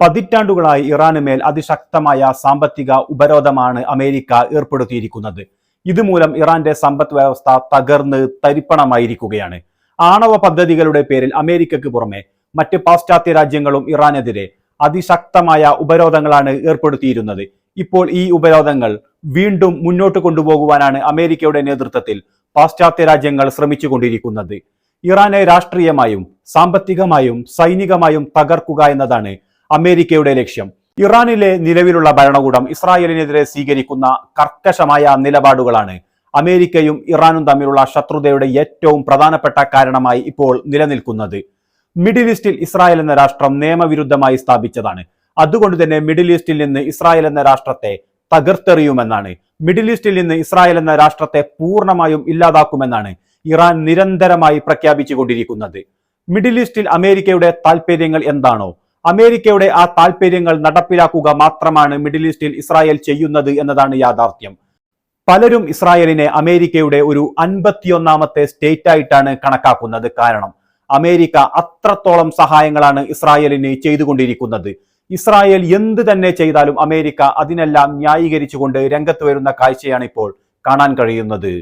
പതിറ്റാണ്ടുകളായി ഇറാന് മേൽ അതിശക്തമായ സാമ്പത്തിക ഉപരോധമാണ് അമേരിക്ക ഏർപ്പെടുത്തിയിരിക്കുന്നത്. ഇതുമൂലം ഇറാന്റെ സമ്പദ് വ്യവസ്ഥ തകർന്ന് തരിപ്പണമായിരിക്കുകയാണ്. ആണവ പദ്ധതികളുടെ പേരിൽ അമേരിക്കയ്ക്ക് പുറമെ മറ്റ് പാശ്ചാത്യ രാജ്യങ്ങളും ഇറാനെതിരെ അതിശക്തമായ ഉപരോധങ്ങളാണ് ഏർപ്പെടുത്തിയിരുന്നത്. ഇപ്പോൾ ഈ ഉപരോധങ്ങൾ വീണ്ടും മുന്നോട്ട് കൊണ്ടുപോകുവാനാണ് അമേരിക്കയുടെ നേതൃത്വത്തിൽ പാശ്ചാത്യ രാജ്യങ്ങൾ ശ്രമിച്ചുകൊണ്ടിരിക്കുന്നത്. ഇറാനെ രാഷ്ട്രീയമായും സാമ്പത്തികമായും സൈനികമായും തകർക്കുക എന്നതാണ് അമേരിക്കയുടെ ലക്ഷ്യം. ഇറാനിലെ നിലവിലുള്ള ഭരണകൂടം ഇസ്രായേലിനെതിരെ സ്വീകരിക്കുന്ന കർക്കശമായ നിലപാടുകളാണ് അമേരിക്കയും ഇറാനും തമ്മിലുള്ള ശത്രുതയുടെ ഏറ്റവും പ്രധാനപ്പെട്ട കാരണമായി ഇപ്പോൾ നിലനിൽക്കുന്നത്. മിഡിൽ ഈസ്റ്റിൽ ഇസ്രായേൽ എന്ന രാഷ്ട്രം നിയമവിരുദ്ധമായി സ്ഥാപിച്ചതാണ്. അതുകൊണ്ട് തന്നെ മിഡിൽ ഈസ്റ്റിൽ നിന്ന് ഇസ്രായേൽ എന്ന രാഷ്ട്രത്തെ തകർത്തെറിയുമെന്നാണ്. മിഡിൽ ഈസ്റ്റിൽ നിന്ന് ഇസ്രായേൽ എന്ന രാഷ്ട്രത്തെ പൂർണമായും ഇല്ലാതാക്കുമെന്നാണ് ഇറാൻ നിരന്തരമായി പ്രഖ്യാപിച്ചുകൊണ്ടിരിക്കുന്നത്. മിഡിൽ ഈസ്റ്റിൽ അമേരിക്കയുടെ താൽപര്യങ്ങൾ എന്താണോ അമേരിക്കയുടെ ആ താൽപര്യങ്ങൾ നടപ്പിലാക്കുക മാത്രമാണ് മിഡിൽ ഈസ്റ്റിൽ ഇസ്രായേൽ ചെയ്യുന്നത് എന്നതാണ് യാഥാർത്ഥ്യം. പലരും ഇസ്രായേലിനെ അമേരിക്കയുടെ ഒരു അൻപത്തിയൊന്നാമത്തെ സ്റ്റേറ്റ് ആയിട്ടാണ് കണക്കാക്കുന്നത്. കാരണം അമേരിക്ക അത്രത്തോളം സഹായങ്ങളാണ് ഇസ്രായേലിന് ചെയ്തുകൊണ്ടിരിക്കുന്നത്. ഇസ്രായേൽ എന്ത് തന്നെ ചെയ്താലും അമേരിക്ക അതിനെല്ലാം ന്യായീകരിച്ചുകൊണ്ട് രംഗത്ത് വരുന്ന കാഴ്ചയാണ് ഇപ്പോൾ കാണാൻ കഴിയുന്നത്.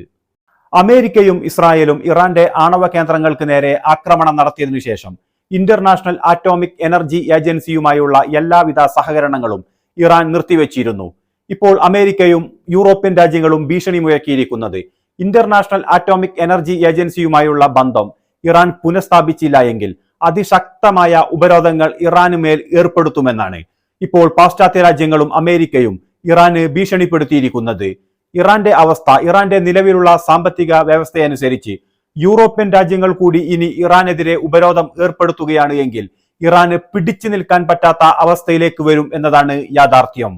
അമേരിക്കയും ഇസ്രായേലും ഇറാന്റെ ആണവ കേന്ദ്രങ്ങൾക്ക് നേരെ ആക്രമണം നടത്തിയതിനു ശേഷം ഇന്റർനാഷണൽ ആറ്റോമിക് എനർജി ഏജൻസിയുമായുള്ള എല്ലാവിധ സഹകരണങ്ങളും ഇറാൻ നിർത്തിവെച്ചിരുന്നു. ഇപ്പോൾ അമേരിക്കയും യൂറോപ്യൻ രാജ്യങ്ങളും ഭീഷണി മുഴക്കിയിരിക്കുന്നത്. ഇന്റർനാഷണൽ ആറ്റോമിക് എനർജി ഏജൻസിയുമായുള്ള ബന്ധം ഇറാൻ പുനഃസ്ഥാപിച്ചില്ല എങ്കിൽ അതിശക്തമായ ഉപരോധങ്ങൾ ഇറാന് മേൽ ഏർപ്പെടുത്തുമെന്നാണ് ഇപ്പോൾ പാശ്ചാത്യ രാജ്യങ്ങളും അമേരിക്കയും ഇറാന് ഭീഷണിപ്പെടുത്തിയിരിക്കുന്നത്. ഇറാന്റെ അവസ്ഥ ഇറാന്റെ നിലവിലുള്ള സാമ്പത്തിക വ്യവസ്ഥയനുസരിച്ച് യൂറോപ്യൻ രാജ്യങ്ങൾ കൂടി ഇനി ഇറാനെതിരെ ഉപരോധം ഏർപ്പെടുത്തുകയാണ് എങ്കിൽ ഇറാന് പിടിച്ചു നിൽക്കാൻ പറ്റാത്ത അവസ്ഥയിലേക്ക് വരും എന്നതാണ് യാഥാർത്ഥ്യം.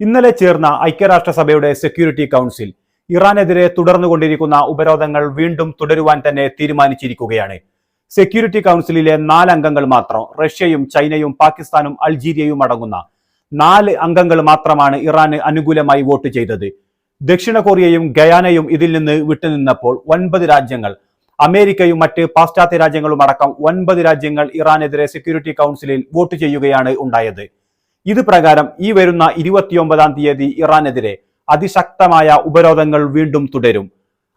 ഇന്നലെ ചേർന്ന ഐക്യരാഷ്ട്രസഭയുടെ സെക്യൂരിറ്റി കൗൺസിൽ ഇറാനെതിരെ തുടർന്നുകൊണ്ടിരിക്കുന്ന ഉപരോധങ്ങൾ വീണ്ടും തുടരുവാൻ തന്നെ തീരുമാനിച്ചിരിക്കുകയാണ്. സെക്യൂരിറ്റി കൗൺസിലിലെ നാലംഗങ്ങൾ മാത്രം റഷ്യയും ചൈനയും പാകിസ്ഥാനും അൾജീരിയയും അടങ്ങുന്ന നാല് അംഗങ്ങൾ മാത്രമാണ് ഇറാന് അനുകൂലമായി വോട്ട് ചെയ്തത്. ദക്ഷിണ കൊറിയയും ഗയാനയും ഇതിൽ നിന്ന് വിട്ടുനിന്നപ്പോൾ ഒൻപത് രാജ്യങ്ങൾ അമേരിക്കയും മറ്റ് പാശ്ചാത്യ രാജ്യങ്ങളും അടക്കം ഒൻപത് രാജ്യങ്ങൾ ഇറാനെതിരെ സെക്യൂരിറ്റി കൗൺസിലിൽ വോട്ട് ചെയ്യുകയാണ് ഉണ്ടായത്. ഇത് പ്രകാരം ഈ വരുന്ന ഇരുപത്തിയൊമ്പതാം തീയതി ഇറാനെതിരെ അതിശക്തമായ ഉപരോധങ്ങൾ വീണ്ടും തുടരും.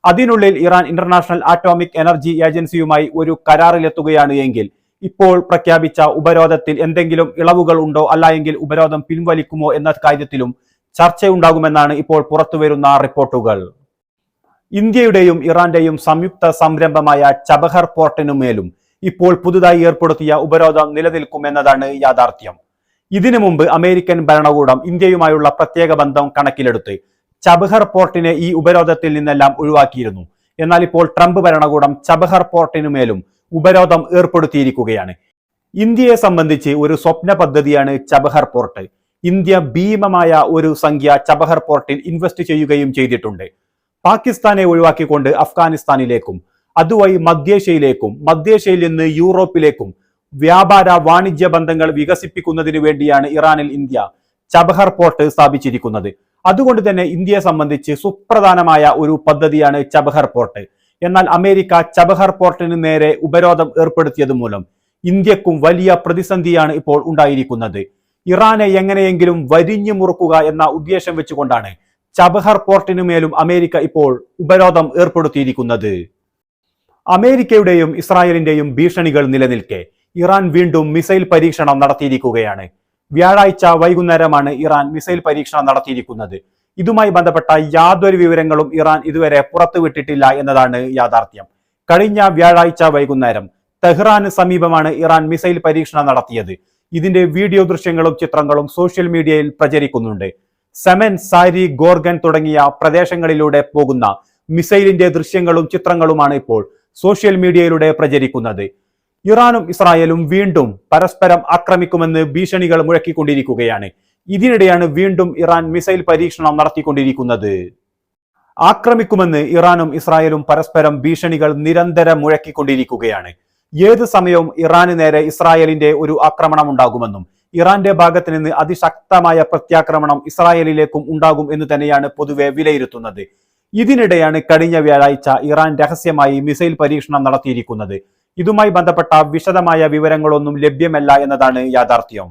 അതിനുള്ളിൽ ഇറാൻ ഇന്റർനാഷണൽ ആറ്റോമിക് എനർജി ഏജൻസിയുമായി ഒരു കരാറിലെത്തുകയാണ് എങ്കിൽ ഇപ്പോൾ പ്രഖ്യാപിച്ച ഉപരോധത്തിൽ എന്തെങ്കിലും ഇളവുകൾ ഉണ്ടോ? അല്ല ഉപരോധം പിൻവലിക്കുമോ എന്ന കാര്യത്തിലും ചർച്ചയുണ്ടാകുമെന്നാണ് ഇപ്പോൾ പുറത്തുവരുന്ന റിപ്പോർട്ടുകൾ. ഇന്ത്യയുടെയും ഇറാന്റെയും സംയുക്ത സംരംഭമായ ചബഹർ പോർട്ടിനു മേലും ഇപ്പോൾ പുതുതായി ഏർപ്പെടുത്തിയ ഉപരോധം നിലനിൽക്കുമെന്നതാണ് യാഥാർത്ഥ്യം. ഇതിനു മുമ്പ് അമേരിക്കൻ ഭരണകൂടം ഇന്ത്യയുമായുള്ള പ്രത്യേക ബന്ധം കണക്കിലെടുത്ത് ചബഹർ പോർട്ടിനെ ഈ ഉപരോധത്തിൽ നിന്നെല്ലാം ഒഴിവാക്കിയിരുന്നു. എന്നാൽ ഇപ്പോൾ ട്രംപ് ഭരണകൂടം ചബഹർ പോർട്ടിനു മേലും ഉപരോധം ഏർപ്പെടുത്തിയിരിക്കുകയാണ്. ഇന്ത്യയെ സംബന്ധിച്ച് ഒരു സ്വപ്ന പദ്ധതിയാണ് ചബഹർ പോർട്ട്. ഇന്ത്യ ഭീമമായ ഒരു സംഖ്യ ചബഹർ പോർട്ടിൽ ഇൻവെസ്റ്റ് ചെയ്യുകയും ചെയ്തിട്ടുണ്ട്. പാകിസ്ഥാനെ ഒഴിവാക്കിക്കൊണ്ട് അഫ്ഗാനിസ്ഥാനിലേക്കും അതുവഴി മധ്യേഷ്യയിലേക്കും മധ്യേഷ്യയിൽ നിന്ന് യൂറോപ്പിലേക്കും വ്യാപാര വാണിജ്യ ബന്ധങ്ങൾ വികസിപ്പിക്കുന്നതിന് വേണ്ടിയാണ് ഇറാനിൽ ഇന്ത്യ ചബഹർ പോർട്ട് സ്ഥാപിച്ചിരിക്കുന്നത്. അതുകൊണ്ട് തന്നെ ഇന്ത്യയെ സംബന്ധിച്ച് സുപ്രധാനമായ ഒരു പദ്ധതിയാണ് ചബഹർ പോർട്ട്. എന്നാൽ അമേരിക്ക ചബഹർ പോർട്ടിന് നേരെ ഉപരോധം ഏർപ്പെടുത്തിയത് മൂലം ഇന്ത്യക്കും വലിയ പ്രതിസന്ധിയാണ് ഇപ്പോൾ ഉണ്ടായിരിക്കുന്നത്. ഇറാനെ എങ്ങനെയെങ്കിലും വരിഞ്ഞു മുറുക്കുക എന്ന ഉദ്ദേശം വെച്ചുകൊണ്ടാണ് ചബഹർ പോർട്ടിനു മേലും അമേരിക്ക ഇപ്പോൾ ഉപരോധം ഏർപ്പെടുത്തിയിരിക്കുന്നത്. അമേരിക്കയുടെയും ഇസ്രായേലിന്റെയും ഭീഷണികൾ നിലനിൽക്കെ ഇറാൻ വീണ്ടും മിസൈൽ പരീക്ഷണം നടത്തിയിരിക്കുകയാണ്. വ്യാഴാഴ്ച വൈകുന്നേരമാണ് ഇറാൻ മിസൈൽ പരീക്ഷണം നടത്തിയിരിക്കുന്നത്. ഇതുമായി ബന്ധപ്പെട്ട യാതൊരു വിവരങ്ങളും ഇറാൻ ഇതുവരെ പുറത്തുവിട്ടിട്ടില്ല എന്നതാണ് യാഥാർത്ഥ്യം. കഴിഞ്ഞ വ്യാഴാഴ്ച വൈകുന്നേരം തെഹ്റാന് സമീപമാണ് ഇറാൻ മിസൈൽ പരീക്ഷണം നടത്തിയത്. ഇതിന്റെ വീഡിയോ ദൃശ്യങ്ങളും ചിത്രങ്ങളും സോഷ്യൽ മീഡിയയിൽ പ്രചരിക്കുന്നുണ്ട്. സെമൻ സാരി ഗോർഗൻ തുടങ്ങിയ പ്രദേശങ്ങളിലൂടെ പോകുന്ന മിസൈലിന്റെ ദൃശ്യങ്ങളും ചിത്രങ്ങളുമാണ് ഇപ്പോൾ സോഷ്യൽ മീഡിയയിലൂടെ പ്രചരിക്കുന്നത്. ഇറാനും ഇസ്രായേലും വീണ്ടും പരസ്പരം ആക്രമിക്കുമെന്ന് ഭീഷണികൾ മുഴക്കിക്കൊണ്ടിരിക്കുകയാണ്. ഇതിനിടെയാണ് വീണ്ടും ഇറാൻ മിസൈൽ പരീക്ഷണം നടത്തിക്കൊണ്ടിരിക്കുന്നത്. ആക്രമിക്കുമെന്ന് ഇറാനും ഇസ്രായേലും പരസ്പരം ഭീഷണികൾ നിരന്തരം മുഴക്കിക്കൊണ്ടിരിക്കുകയാണ്. ഏത് സമയവും ഇറാന് നേരെ ഇസ്രായേലിന്റെ ഒരു ആക്രമണം ഉണ്ടാകുമെന്നും ഇറാന്റെ ഭാഗത്ത് നിന്ന് അതിശക്തമായ പ്രത്യാക്രമണം ഇസ്രായേലിലേക്കും ഉണ്ടാകും എന്ന് തന്നെയാണ് പൊതുവെ വിലയിരുത്തുന്നത്. ഇതിനിടെയാണ് കഴിഞ്ഞ വ്യാഴാഴ്ച ഇറാൻ രഹസ്യമായി മിസൈൽ പരീക്ഷണം നടത്തിയിരിക്കുന്നത്. ഇതുമായി ബന്ധപ്പെട്ട വിശദമായ വിവരങ്ങളൊന്നും ലഭ്യമല്ല എന്നതാണ് യാഥാർത്ഥ്യം.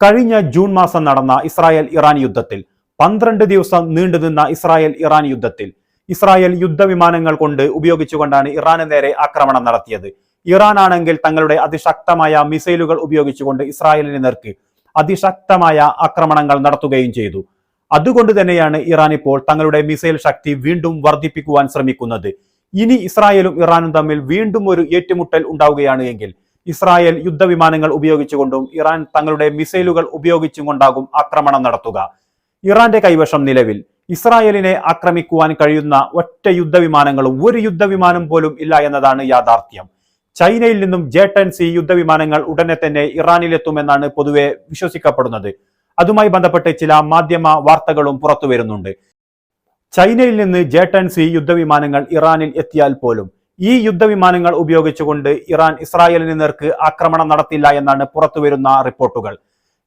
കഴിഞ്ഞ ജൂൺ മാസം നടന്ന ഇസ്രായേൽ ഇറാൻ യുദ്ധത്തിൽ പന്ത്രണ്ട് ദിവസം നീണ്ടുനിന്ന ഇസ്രായേൽ ഇറാൻ യുദ്ധത്തിൽ ഇസ്രായേൽ യുദ്ധവിമാനങ്ങൾ കൊണ്ട് ഉപയോഗിച്ചുകൊണ്ടാണ് ഇറാന് നേരെ ആക്രമണം നടത്തിയത്. ഇറാൻ ആണെങ്കിൽ തങ്ങളുടെ അതിശക്തമായ മിസൈലുകൾ ഉപയോഗിച്ചുകൊണ്ട് ഇസ്രായേലിനെ നേർക്ക് അതിശക്തമായ ആക്രമണങ്ങൾ നടത്തുകയും ചെയ്തു. അതുകൊണ്ട് തന്നെയാണ് ഇറാൻ ഇപ്പോൾ തങ്ങളുടെ മിസൈൽ ശക്തി വീണ്ടും വർദ്ധിപ്പിക്കുവാൻ ശ്രമിക്കുന്നത്. ഇനി ഇസ്രായേലും ഇറാനും തമ്മിൽ വീണ്ടും ഒരു ഏറ്റുമുട്ടൽ ഉണ്ടാവുകയാണ് എങ്കിൽ ഇസ്രായേൽ യുദ്ധവിമാനങ്ങൾ ഉപയോഗിച്ചുകൊണ്ടും ഇറാൻ തങ്ങളുടെ മിസൈലുകൾ ഉപയോഗിച്ചും കൊണ്ടാകും ആക്രമണം നടത്തുക. ഇറാന്റെ കൈവശം നിലവിൽ ഇസ്രായേലിനെ ആക്രമിക്കുവാൻ കഴിയുന്ന ഒറ്റ യുദ്ധവിമാനങ്ങളും ഒരു യുദ്ധവിമാനം പോലും ഇല്ല എന്നതാണ് യാഥാർത്ഥ്യം. ചൈനയിൽ നിന്നും ജെ ടെൻ സി യുദ്ധവിമാനങ്ങൾ ഉടനെ തന്നെ ഇറാനിലെത്തുമെന്നാണ് പൊതുവെ വിശ്വസിക്കപ്പെടുന്നത്. അതുമായി ബന്ധപ്പെട്ട് ചില മാധ്യമ വാർത്തകളും പുറത്തു വരുന്നുണ്ട്. ചൈനയിൽ നിന്ന് ജെ ടെൻ സി യുദ്ധവിമാനങ്ങൾ ഇറാനിൽ എത്തിയാൽ പോലും ഈ യുദ്ധവിമാനങ്ങൾ ഉപയോഗിച്ചുകൊണ്ട് ഇറാൻ ഇസ്രായേലിന് നേർക്ക് ആക്രമണം നടത്തില്ല എന്നാണ് പുറത്തുവരുന്ന റിപ്പോർട്ടുകൾ.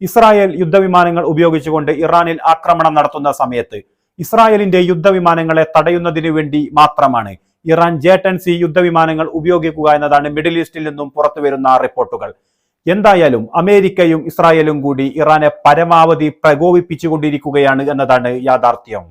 ഇസ്രായേൽ യുദ്ധവിമാനങ്ങൾ ഉപയോഗിച്ചുകൊണ്ട് ഇറാനിൽ ആക്രമണം നടത്തുന്ന സമയത്ത് ഇസ്രായേലിന്റെ യുദ്ധവിമാനങ്ങളെ തടയുന്നതിനു വേണ്ടി മാത്രമാണ് ഇറാൻ ജെ ടെൻ സി യുദ്ധവിമാനങ്ങൾ ഉപയോഗിക്കുക എന്നതാണ് മിഡിൽ ഈസ്റ്റിൽ നിന്നും പുറത്തുവരുന്ന റിപ്പോർട്ടുകൾ. എന്തായാലും അമേരിക്കയും ഇസ്രായേലും കൂടി ഇറാനെ പരമാവധി പ്രകോപിപ്പിച്ചുകൊണ്ടിരിക്കുകയാണ് എന്നതാണ് യാഥാർത്ഥ്യം.